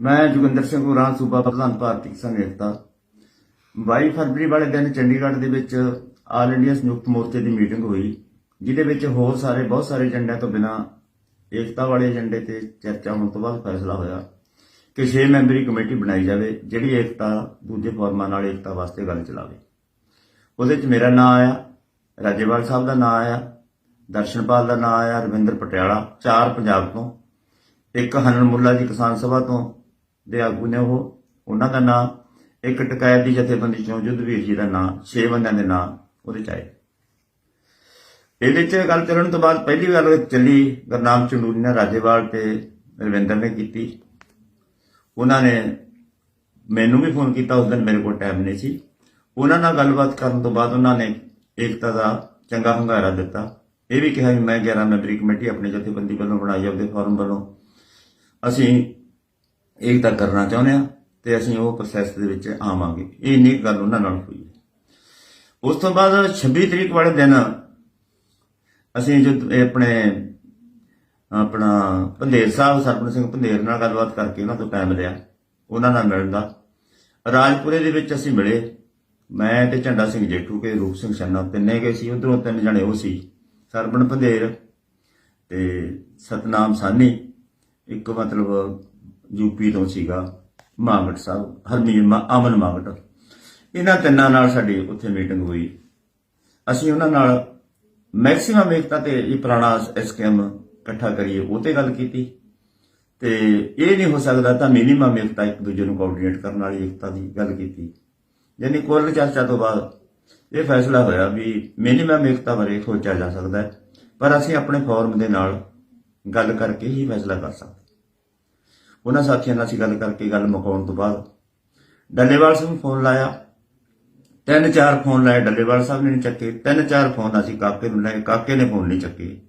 ਮੈਂ ਜੋਗਿੰਦਰ ਸਿੰਘ ਉਰਾਂ ਸੂਬਾ ਪ੍ਰਧਾਨ ਭਾਰਤੀ ਕਿਸਾਨ ਏਕਤਾ। 22 ਫਰਵਰੀ ਵਾਲੇ ਦਿਨ ਚੰਡੀਗੜ੍ਹ ਦੇ ਵਿੱਚ ਆਲ ਇੰਡੀਆ ਸੰਯੁਕਤ ਮੋਰਚੇ ਦੀ ਮੀਟਿੰਗ ਹੋਈ, ਜਿਹਦੇ ਵਿੱਚ ਹੋਰ ਸਾਰੇ, ਬਹੁਤ ਸਾਰੇ ਏਜੰਡਿਆਂ ਤੋਂ ਬਿਨਾ ਏਕਤਾ ਵਾਲੇ ਏਜੰਡੇ ਤੇ ਚਰਚਾ ਹੋਣ ਤੋਂ ਬਾਅਦ ਫੈਸਲਾ ਹੋਇਆ ਕਿ 6 ਮੈਂਬਰੀ ਕਮੇਟੀ ਬਣਾਈ ਜਾਵੇ, ਜਿਹੜੀ ਏਕਤਾ, ਦੂਜੇ ਫੋਰਮਾਂ ਨਾਲ ਏਕਤਾ ਵਾਸਤੇ ਗੱਲ ਚਲਾਵੇ। ਉਹਦੇ ਵਿੱਚ ਮੇਰਾ ਨਾਮ ਆਇਆ, ਰਾਜੇਵਾਲ ਸਾਹਿਬ ਦਾ ਨਾਮ ਆਇਆ, ਦਰਸ਼ਨਪਾਲ ਦਾ ਨਾਮ ਆਇਆ, ਰਵਿੰਦਰ ਪਟਿਆਲਾ, ਚਾਰ ਪੰਜਾਬ ਤੋਂ, ਇੱਕ ਹਨਨ ਮੁੱਲਾ ਜੀ ਕਿਸਾਨ ਸਭਾ ਤੋਂ ਦੇ ਆਗੂ ਨੇ ਉਹ, ਉਹਨਾਂ ਦਾ ਨਾਂ, ਇੱਕ ਟਕਾਇਤ ਦੀ ਜਥੇਬੰਦੀ ਚੋਂ ਜੁੱਧਵੀਰ ਜੀ ਦਾ ਨਾਂ, ਛੇ ਬੰਦਿਆਂ ਦੇ ਨਾਂ ਉਹਦੇ ਚ ਆਏ। ਇਹਦੇ ਚ ਗੱਲ ਚੱਲਣ ਤੋਂ ਬਾਅਦ ਪਹਿਲੀ ਗੱਲ ਚੱਲੀ ਗੁਰਨਾਮ ਚੰਡੂਰੀ ਨੇ ਰਾਜੇਵਾਲ ਤੇ ਰਵਿੰਦਰ ਨੇ ਕੀਤੀ। ਉਹਨਾਂ ਨੇ ਮੈਨੂੰ ਵੀ ਫੋਨ ਕੀਤਾ, ਉਸ ਦਿਨ ਮੇਰੇ ਕੋਲ ਟਾਈਮ ਨਹੀਂ ਸੀ। ਉਹਨਾਂ ਨਾਲ ਗੱਲਬਾਤ ਕਰਨ ਤੋਂ ਬਾਅਦ ਉਹਨਾਂ ਨੇ ਏਕਤਾ ਦਾ ਚੰਗਾ ਹੁੰਗਾਰਾ ਦਿੱਤਾ। ਇਹ ਵੀ ਕਿਹਾ ਵੀ ਮੈਂ 11 ਮੈਂਬਰੀ ਕਮੇਟੀ ਆਪਣੀ ਜਥੇਬੰਦੀ ਵੱਲੋਂ ਬਣਾਈ, ਆਪਦੇ ਫੋਰਮ ਵੱਲੋਂ। ਅਸੀਂ ਇਹ ਤਾਂ ਕਰਨਾ ਚਾਹੁੰਦੇ ਹਾਂ ਤੇ ਅਸੀਂ ਉਹ ਪ੍ਰੋਸੈਸ ਦੇ ਵਿੱਚ ਆਵਾਂਗੇ। ਇਹ ਇੰਨੀ ਕੁ ਗੱਲ ਉਹਨਾਂ ਨਾਲ ਹੋਈ ਉਸ ਤੋਂ ਬਾਅਦ 26 ਤਰੀਕ ਵਾਲੇ ਦਿਨ ਅਸੀਂ ਜਦ ਆਪਣੇ, ਆਪਣਾ ਪੰਧੇਰ ਸਾਹਿਬ, ਸਰਪੰਚ ਸਿੰਘ ਪੰਧੇਰ ਨਾਲ ਗੱਲਬਾਤ ਕਰਕੇ ਉਹਨਾਂ ਤੋਂ ਟਾਈਮ ਲਿਆ, ਉਹਨਾਂ ਨਾਲ ਮਿਲਣ ਦਾ। ਰਾਜਪੁਰੇ ਦੇ ਵਿੱਚ ਅਸੀਂ ਮਿਲੇ। ਮੈਂ ਤੇ ਝੰਡਾ ਸਿੰਘ ਜੇਠੂ ਕੇ, ਰੂਪ ਸਿੰਘ ਛੰਨਾ ਤਿੰਨੇ ਗਏ ਸੀ। ਉਧਰੋਂ ਤਿੰਨ ਜਣੇ ਉਹ ਸੀ, ਸਰਪੰਚ ਪੰਧੇਰ ਤੇ ਸਤਨਾਮ ਸਾਨੀ ਇੱਕ ਮਤਲਬ ਯੂਪੀ ਤੋਂ ਸੀਗਾ ਮਾਗਟ ਸਾਹਿਬ ਹਰਮੀਨ ਮਾ- ਅਮਨ ਮਾਗਟ ਇਹਨਾਂ ਤਿੰਨਾਂ ਨਾਲ ਸਾਡੀ ਉੱਥੇ ਮੀਟਿੰਗ ਹੋਈ। ਅਸੀਂ ਉਹਨਾਂ ਨਾਲ ਮੈਕਸਿਮਮ ਏਕਤਾ ਤੇ ਇਹ ਪੁਰਾਣਾ ਐਸਕੇਐਮ ਇਕੱਠਾ ਕਰੀਏ, ਉਹ ਤੇ ਗੱਲ ਕੀਤੀ। ਤੇ ਇਹ ਨਹੀਂ ਹੋ ਸਕਦਾ ਤਾਂ ਮਿਨੀਮਮ ਏਕਤਾ ਇੱਕ ਦੂਜੇ ਨੂੰ ਕੋਆਰਡੀਨੇਟ ਕਰਨ ਵਾਲੀ ਏਕਤਾ ਦੀ ਗੱਲ ਕੀਤੀ। ਯਾਨੀ ਕੁੱਲ ਚਰਚਾ ਤੋਂ ਬਾਅਦ ਇਹ ਫੈਸਲਾ ਹੋਇਆ ਵੀ ਮਿਨੀਮਮ ਏਕਤਾ ਬਾਰੇ ਸੋਚਿਆ ਜਾ ਸਕਦਾ ਹੈ, ਪਰ ਅਸੀਂ ਆਪਣੇ ਫੋਰਮ ਦੇ ਨਾਲ ਗੱਲ ਕਰਕੇ ਹੀ ਫੈਸਲਾ ਕਰ ਸਕਦੇ ਉਹਨਾਂ ਸਾਥੀਆਂ ਨਾਲ ਅਸੀਂ ਗੱਲ ਕਰਕੇ ਗੱਲ ਮੁਕਾਉਣ ਤੋਂ ਬਾਅਦ ਡੱਲੇਵਾਲ ਸਿੰਘ ਨੂੰ ਫੋਨ ਲਾਇਆ। ਤਿੰਨ ਚਾਰ ਫੋਨ ਲਾਏ ਡੱਲੇਵਾਲ ਸਾਹਿਬ ਨੇ ਨਹੀਂ ਚੱਕੇ। ਤਿੰਨ ਚਾਰ ਫੋਨ ਅਸੀਂ ਕਾਕੇ ਨੂੰ ਲਾਏ। ਕਾਕੇ ਨੇ ਫੋਨ ਨਹੀਂ ਚੱਕੇ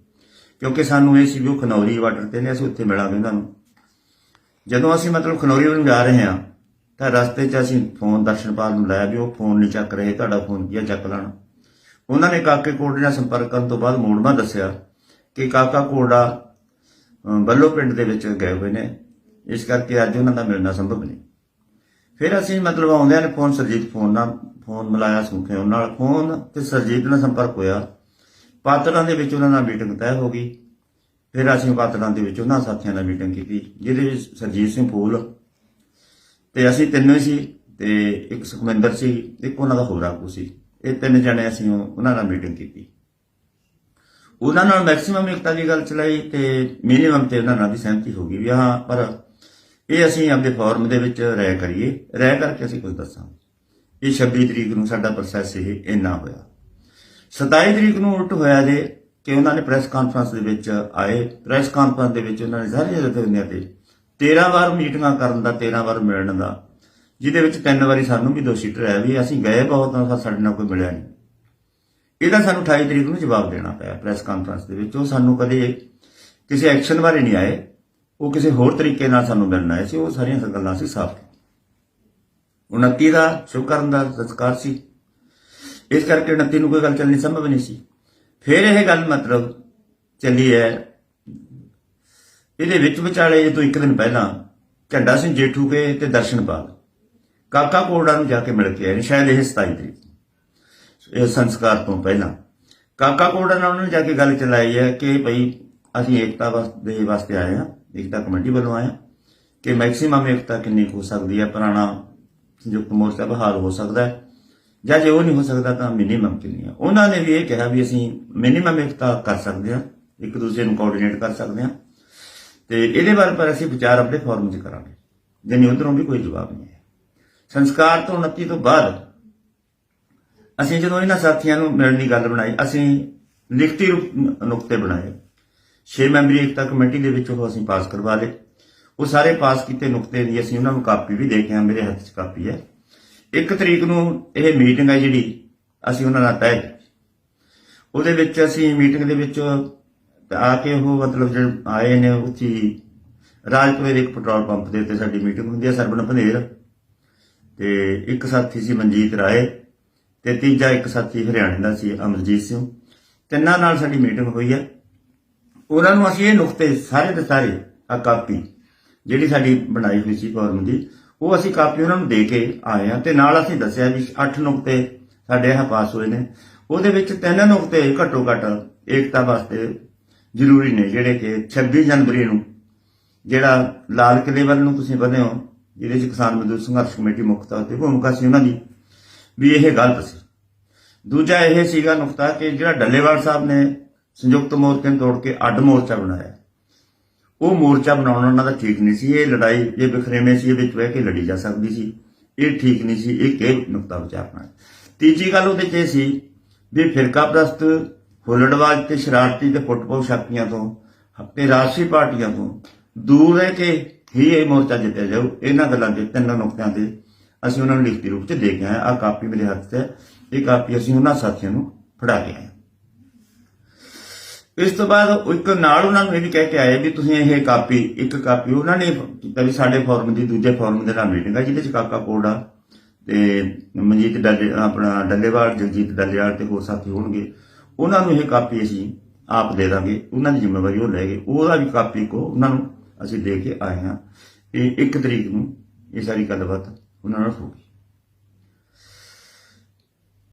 ਕਿਉਂਕਿ ਸਾਨੂੰ ਇਹ ਸੀ ਵੀ ਉਹ ਖਨੌਰੀ ਵਾਟਰ ਤੇ ਨੇ ਅਸੀਂ ਉੱਥੇ ਮਿਲਾਂਗੇ ਉਹਨਾਂ ਨੂੰ। ਜਦੋਂ ਅਸੀਂ ਮਤਲਬ ਖਨੌਰੀ ਵੱਲ ਜਾ ਰਹੇ ਹਾਂ ਤਾਂ ਰਸਤੇ 'ਚ ਅਸੀਂ ਫੋਨ ਦਰਸ਼ਨਪਾਲ ਨੂੰ ਲਾਇਆ ਵੀ ਉਹ ਫੋਨ ਨਹੀਂ ਚੱਕ ਰਹੇ ਤੁਹਾਡਾ ਫੋਨ ਕੀ ਆ ਚੱਕ ਲੈਣਾ। ਉਹਨਾਂ ਨੇ ਕਾਕੇ ਕੋਟੜੇ ਨਾਲ ਸੰਪਰਕ ਕਰਨ ਤੋਂ ਬਾਅਦ ਮੋੜਮਾ ਦੱਸਿਆ ਕਿ ਕਾਕਾ ਕੋੜਾ ਅ, ਬੱਲੋ ਪਿੰਡ ਦੇ ਵਿੱਚ ਗਏ ਹੋਏ ਨੇ। ਇਸ ਕਰਕੇ ਅੱਜ ਉਹਨਾਂ ਦਾ ਮਿਲਣਾ ਸੰਭਵ ਨਹੀਂ। ਫਿਰ ਅਸੀਂ ਮਤਲਬ ਆਉਂਦਿਆਂ ਨੇ ਫੋਨ ਸਰਜੀਤ ਫੋਨ ਨਾਲ ਫੋਨ ਮਿਲਾਇਆ, ਸੁਖੇ ਉਹਨਾਂ ਨਾਲ ਫੋਨ ਤੇ ਸਰਜੀਤ ਨਾਲ ਸੰਪਰਕ ਹੋਇਆ। ਪਾਤੜਾਂ ਦੇ ਵਿੱਚ ਉਹਨਾਂ ਨਾਲ ਮੀਟਿੰਗ ਤੈਅ ਹੋ ਗਈ। ਫਿਰ ਅਸੀਂ ਪਾਤੜਾਂ ਦੇ ਵਿੱਚ ਉਹਨਾਂ ਸਾਥੀਆਂ ਨਾਲ ਮੀਟਿੰਗ ਕੀਤੀ, ਜਿਹਦੇ ਵਿੱਚ ਸਰਜੀਤ ਸਿੰਘ ਫੂਲ ਤੇ ਅਸੀਂ ਤਿੰਨੋਂ ਹੀ ਸੀ ਤੇ ਇੱਕ ਸੁਖਮਿੰਦਰ ਸੀ, ਇੱਕ ਉਹਨਾਂ ਦਾ ਹੋਰ ਆਗੂ ਸੀ। ਇਹ ਤਿੰਨ ਜਣੇ ਅਸੀਂ ਉਹਨਾਂ ਨਾਲ ਮੀਟਿੰਗ ਕੀਤੀ। ਉਹਨਾਂ ਨਾਲ ਮੈਕਸਿਮਮ ਏਕਤਾ ਦੀ ਗੱਲ ਚਲਾਈ ਤੇ ਮਿਨੀਮਮ ਤੇ ਉਹਨਾਂ ਨਾਲ ਵੀ ਸਹਿਮਤੀ ਹੋ ਗਈ ਵੀ ਹਾਂ, ਪਰ ਇਹ ਅਸੀਂ ਆਪਦੇ ਫੋਰਮ ਦੇ ਵਿੱਚ ਰਾਇ ਕਰੀਏ। ਰਾਇ ਕਰਕੇ ਅਸੀਂ ਕੁਝ ਦੱਸਾਂਗੇ। ਇਹ 26 ਤਰੀਕ ਨੂੰ ਸਾਡਾ ਪ੍ਰੋਸੈਸ ਇਹ ਇੰਨਾ ਹੋਇਆ। 27 ਤਰੀਕ ਨੂੰ ਉਲਟ ਹੋਇਆ ਜੇ ਕਿ ਉਹਨਾਂ ਨੇ ਪ੍ਰੈਸ ਕਾਨਫਰੰਸ ਦੇ ਵਿੱਚ ਆਏ। ਪ੍ਰੈਸ ਕਾਨਫਰੰਸ ਦੇ ਵਿੱਚ ਉਹਨਾਂ ਨੇ ਸਾਰੀਆਂ ਜਥੇਬੰਦੀਆਂ ਤੇ 13 ਵਾਰ ਮੀਟਿੰਗਾਂ ਕਰਨ ਦਾ 13 ਵਾਰ ਮਿਲਣ ਦਾ, ਜਿਹਦੇ ਵਿੱਚ ਤਿੰਨ ਵਾਰੀ ਸਾਨੂੰ ਵੀ ਦੋਸ਼ੀ ਠਹਿਰਾਇਆ ਵੀ ਅਸੀਂ ਗਏ ਬਹੁਤ ਹਾਂ ਸਾਡੇ ਨਾਲ ਕੋਈ ਮਿਲਿਆ ਨਹੀਂ। ਇਹਦਾ ਸਾਨੂੰ 28 ਤਰੀਕ ਨੂੰ ਜਵਾਬ ਦੇਣਾ ਪਿਆ ਪ੍ਰੈਸ ਕਾਨਫਰੰਸ ਦੇ ਵਿੱਚ। ਉਹ ਸਾਨੂੰ ਕਦੇ ਕਿਸੇ ਐਕਸ਼ਨ ਬਾਰੇ ਨਹੀਂ ਆਏ। ਉਹ ਕਿਸੇ ਹੋਰ ਤਰੀਕੇ ਨਾਲ ਸਾਨੂੰ ਮਿਲਣਾ ਆਏ ਸੀ ਉਹ ਸਾਰੀਆਂ ਗੱਲਾਂ ਸੀ ਸਾਫ਼ 29 ਦਾ ਸ਼ੁਕਰਨ ਦਾ ਸੰਸਕਾਰ ਸੀ। ਇਸ ਕਰਕੇ 29 ਨੂੰ ਕੋਈ ਗੱਲ ਚੱਲਣੀ ਸੰਭਵ ਨਹੀਂ ਸੀ। ਫਿਰ ਇਹ ਗੱਲ ਮਤਲਬ ਚੱਲੀ ਹੈ ਇਹਦੇ ਵਿੱਚ ਵਿਚਾਲੇ ਇਹ ਤੋਂ ਇੱਕ ਦਿਨ ਪਹਿਲਾਂ ਝੰਡਾ ਸਿੰਘ ਜੇਠੂ ਕੇ ਤੇ ਦਰਸ਼ਨਪਾਲ ਕਾਕਾ ਕੋੜਾ ਨੂੰ ਜਾ ਕੇ ਮਿਲ ਕੇ ਆਏ ਨੇ, ਸ਼ਾਇਦ ਇਹ 27 ਤਰੀਕ ਇਹ ਸੰਸਕਾਰ ਤੋਂ ਪਹਿਲਾਂ। ਕਾਕਾ ਕੋੜਾ ਨਾਲ ਉਹਨਾਂ ਨੇ ਜਾ ਕੇ ਗੱਲ ਚਲਾਈ ਹੈ ਕਿ ਭਈ ਅਸੀਂ ਏਕਤਾ ਵਾਸ- ਦੇ ਵਾਸਤੇ ਆਏ ਹਾਂ। ਏਕਤਾ ਕਮੇਟੀ ਵੱਲੋਂ ਆਇਆ ਕਿ ਮੈਕਸਿਮਮ ਏਕਤਾ ਕਿੰਨੀ ਕੁ ਹੋ ਸਕਦੀ ਹੈ, ਪੁਰਾਣਾ ਸੰਯੁਕਤ ਮੋਰਚਾ ਬਹਾਲ ਹੋ ਸਕਦਾ ਹੈ ਜਾਂ ਜੇ ਉਹ ਨਹੀਂ ਹੋ ਸਕਦਾ ਤਾਂ ਮਿਨੀਮਮ ਕਿੰਨੀ ਹੈ। ਉਹਨਾਂ ਨੇ ਵੀ ਇਹ ਕਿਹਾ ਵੀ ਅਸੀਂ ਮਿਨੀਮਮ ਏਕਤਾ ਕਰ ਸਕਦੇ ਹਾਂ, ਇੱਕ ਦੂਜੇ ਨੂੰ ਕੋਆਰਡੀਨੇਟ ਕਰ ਸਕਦੇ ਹਾਂ ਤੇ ਇਹਦੇ ਬਾਰੇ ਪਰ ਅਸੀਂ ਵਿਚਾਰ ਆਪਣੇ ਫੋਰਮ 'ਚ ਕਰਾਂਗੇ ਜਿੰਨੀ ਉਧਰੋਂ ਵੀ ਕੋਈ ਜਵਾਬ ਨਹੀਂ ਹੈ। ਸੰਸਕਾਰ ਤੋਂ 29 ਤੋਂ ਬਾਅਦ ਅਸੀਂ ਜਦੋਂ ਇਹਨਾਂ ਸਾਥੀਆਂ ਨੂੰ ਮਿਲਣ ਦੀ ਗੱਲ ਬਣਾਈ, ਅਸੀਂ ਲਿਖਤੀ ਰੂਪ ਨੁਕਤੇ ਬਣਾਏ। 6 ਮੈਂਬਰੀ ਏਕਤਾ ਕਮੇਟੀ ਦੇ ਵਿੱਚ ਉਹ ਅਸੀਂ ਪਾਸ ਕਰਵਾ ਲਏ। ਉਹ ਸਾਰੇ ਪਾਸ ਕੀਤੇ ਨੁਕਤੇ ਦੀ ਅਸੀਂ ਉਹਨਾਂ ਨੂੰ ਕਾਪੀ ਵੀ ਦੇ ਕੇ ਆ ਮੇਰੇ ਹੱਥ 'ਚ ਕਾਪੀ ਹੈ। ਇੱਕ ਤਰੀਕ ਨੂੰ ਇਹ ਮੀਟਿੰਗ ਹੈ ਜਿਹੜੀ ਅਸੀਂ ਉਹਨਾਂ ਨਾਲ ਤੈਅ ਉਹਦੇ ਵਿੱਚ ਅਸੀਂ ਮੀਟਿੰਗ ਦੇ ਵਿੱਚ ਆ ਕੇ ਉਹ ਮਤਲਬ ਜਿਹੜੇ ਆਏ ਨੇ ਉੱਥੇ ਰਾਜਪੁਰੇ ਦੇ ਇੱਕ ਪੈਟਰੋਲ ਪੰਪ ਦੇ ਉੱਤੇ ਸਾਡੀ ਮੀਟਿੰਗ ਹੁੰਦੀ ਹੈ, ਸਰਬਣ ਭਨੇਰ ਤੇ ਇੱਕ ਸਾਥੀ ਸੀ ਮਨਜੀਤ ਰਾਏ ਤੇ ਤੀਜਾ ਇੱਕ ਸਾਥੀ ਹਰਿਆਣੇ ਦਾ ਸੀ ਅਮਰਜੀਤ ਸਿੰਘ। ਤਿੰਨਾਂ ਨਾਲ ਸਾਡੀ ਮੀਟਿੰਗ ਹੋਈ ਹੈ। ਉਹਨਾਂ ਨੂੰ ਅਸੀਂ ਇਹ ਨੁਕਤੇ ਸਾਰੇ ਦੇ ਸਾਰੇ ਆ ਕਾਪੀ ਜਿਹੜੀ ਸਾਡੀ ਬਣਾਈ ਹੋਈ ਸੀ ਫਾਰਮ ਦੀ, ਉਹ ਅਸੀਂ ਕਾਪੀ ਉਹਨਾਂ ਨੂੰ ਦੇ ਕੇ ਆਏ ਆ ਤੇ ਨਾਲ ਅਸੀਂ ਦੱਸਿਆ ਵੀ 8 ਨੁਕਤੇ ਸਾਡੇ ਇਹ ਪਾਸ ਹੋਏ ਨੇ। ਉਹਦੇ ਵਿੱਚ ਤਿੰਨ ਨੁਕਤੇ ਘੱਟੋ ਘੱਟ ਏਕਤਾ ਵਾਸਤੇ ਜ਼ਰੂਰੀ ਨੇ, ਜਿਹੜੇ ਕਿ 26 ਜਨਵਰੀ ਨੂੰ ਜਿਹੜਾ ਲਾਲ ਕਿਲੇ ਵੱਲ ਨੂੰ ਤੁਸੀਂ ਵਧੇ ਹੋ, ਜਿਹਦੇ ਚ ਕਿਸਾਨ ਮਜ਼ਦੂਰ ਸੰਘਰਸ਼ ਕਮੇਟੀ ਮੁੱਖ ਤੌਰ ਤੇ ਭੂਮਿਕਾ ਸੀ ਉਹਨਾਂ ਦੀ, ਵੀ ਇਹ ਗਲਤ ਸੀ। ਦੂਜਾ ਇਹ ਸੀਗਾ ਨੁਕਤਾ ਕਿ ਜਿਹੜਾ ਡੱਲੇਵਾਲ ਸਾਹਿਬ ਨੇ ਸੰਯੁਕਤ ਮੋਰਚੇ ਨੂੰ ਤੋੜ ਕੇ ਅੱਡ ਮੋਰਚਾ ਬਣਾਇਆ। ਉਹ ਮੋਰਚਾ ਬਣਾਉਣਾ ਉਹਨਾਂ ਦਾ ਠੀਕ ਨਹੀਂ ਸੀ। ਇਹ ਲੜਾਈ ਇਹ ਬਖਰੇਵੇਂ ਸੀ, ਇਹ ਵਿੱਚ ਬਹਿ ਕੇ ਲੜੀ ਜਾ ਸਕਦੀ ਸੀ। ਇਹ ਠੀਕ ਨਹੀਂ ਸੀ, ਇਹ ਕਿ ਨੁਕਤਾ ਵਿਚਾਰਨਾ ਤੀਜੀ ਗੱਲ ਉਹਦੇ 'ਚ ਇਹ ਸੀ ਵੀ ਫਿਰਕਾ ਪ੍ਰਸਤ ਹੁਲੜਬਾਜ਼ ਤੇ ਸ਼ਰਾਰਤੀ ਤੇ ਫੁੱਟਬਾਲ ਸ਼ਕਤੀਆਂ ਤੋਂ, ਤੇ ਰਾਸ਼ਟਰੀ ਪਾਰਟੀਆਂ ਤੋਂ ਦੂਰ ਰਹਿ ਕੇ ਹੀ ਇਹ ਮੋਰਚਾ ਜਿੱਤਿਆ ਜਾਊ। ਇਹਨਾਂ ਗੱਲਾਂ ਦੇ ਤਿੰਨ ਨੁਕਤਿਆਂ ਤੇ ਅਸੀਂ ਉਹਨਾਂ ਨੂੰ ਲਿਖਤੀ ਰੂਪ 'ਚ ਦੇ ਕੇ ਆਏ। ਆ ਕਾਪੀ ਮੇਰੇ ਹੱਥ 'ਚ ਹੈ। ਇਹ ਕਾਪੀ ਅਸੀਂ ਉਹਨਾਂ ਸਾਥੀਆਂ ਨੂੰ ਫੜਾ ਕੇ ਆਏ। ਇਸ ਤੋਂ ਬਾਅਦ ਇੱਕ ਨਾਲ ਉਹਨਾਂ ਨੂੰ ਇਹ ਵੀ ਕਹਿ ਕੇ ਆਏ ਵੀ ਤੁਸੀਂ ਇਹ ਕਾਪੀ, ਇੱਕ ਕਾਪੀ, ਉਹਨਾਂ ਨੇ ਕੀਤਾ ਵੀ ਸਾਡੇ ਫੋਰਮ ਦੀ ਦੂਜੇ ਫੋਰਮ ਦੇ ਨਾਲ ਮੀਟਿੰਗ ਆ, ਜਿਹਦੇ ਚ ਕਾਕਾ ਕੋਡ ਆ ਤੇ ਮਨਜੀਤ ਡੱਲੇ, ਆਪਣਾ ਡੱਲੇਵਾਲ, ਜਗਜੀਤ ਡੱਲੇਵਾਲ ਤੇ ਹੋਰ ਸਾਥੀ ਹੋਣਗੇ, ਉਹਨਾਂ ਨੂੰ ਇਹ ਕਾਪੀ ਅਸੀਂ ਆਪ ਦੇ ਦਾਂਗੇ, ਉਹਨਾਂ ਦੀ ਜ਼ਿੰਮੇਵਾਰੀ ਉਹ ਲੈ ਗਏ, ਉਹਦਾ ਵੀ ਕਾਪੀ ਕੋ ਉਹਨਾਂ ਨੂੰ ਅਸੀਂ ਦੇ ਕੇ ਆਏ ਹਾਂ। ਇਹ ਇੱਕ ਤਰੀਕ ਨੂੰ ਇਹ ਸਾਰੀ ਗੱਲਬਾਤ ਉਹਨਾਂ ਨਾਲ ਹੋਊਗੀ